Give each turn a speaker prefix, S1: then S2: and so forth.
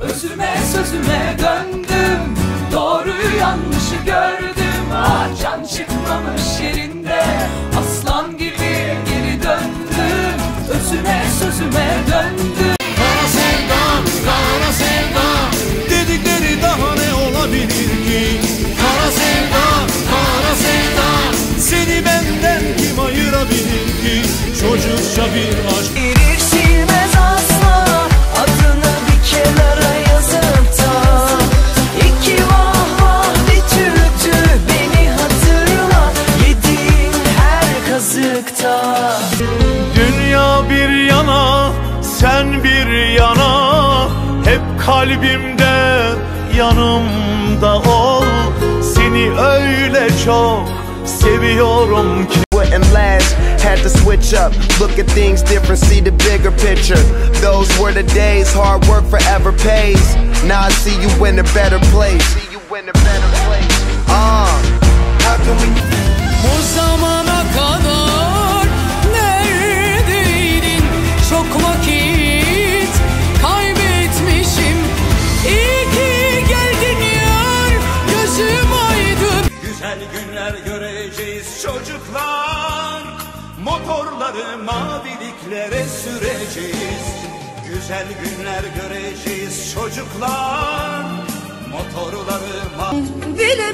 S1: Özüme sözüme döndüm. Doğruyu yanlışı gördüm. Ah can çıkmamış yerinde. Aslan gibi geri döndüm. Özüme sözüme döndüm.
S2: Kara sevdam, kara sevdam Dedikleri daha ne olabilir ki? Kara sevdam, kara sevdam Seni benden kim ayırabilir ki? Çocukça bir aşk sen bir yana Hep kalbimde, yanımda ol Seni öyle çok seviyorum ki
S3: wouldn't last. Had to switch up, look at things different, see the bigger picture. Those were the days, hard work forever pays. Now I see you in a better place. See you in a better place. Uh,
S2: göreceğiz çocuklar Motorları maviliklere süreceğiz. Güzel günler göreceğiz çocuklar Motorları ma-
S4: Bilemiyorum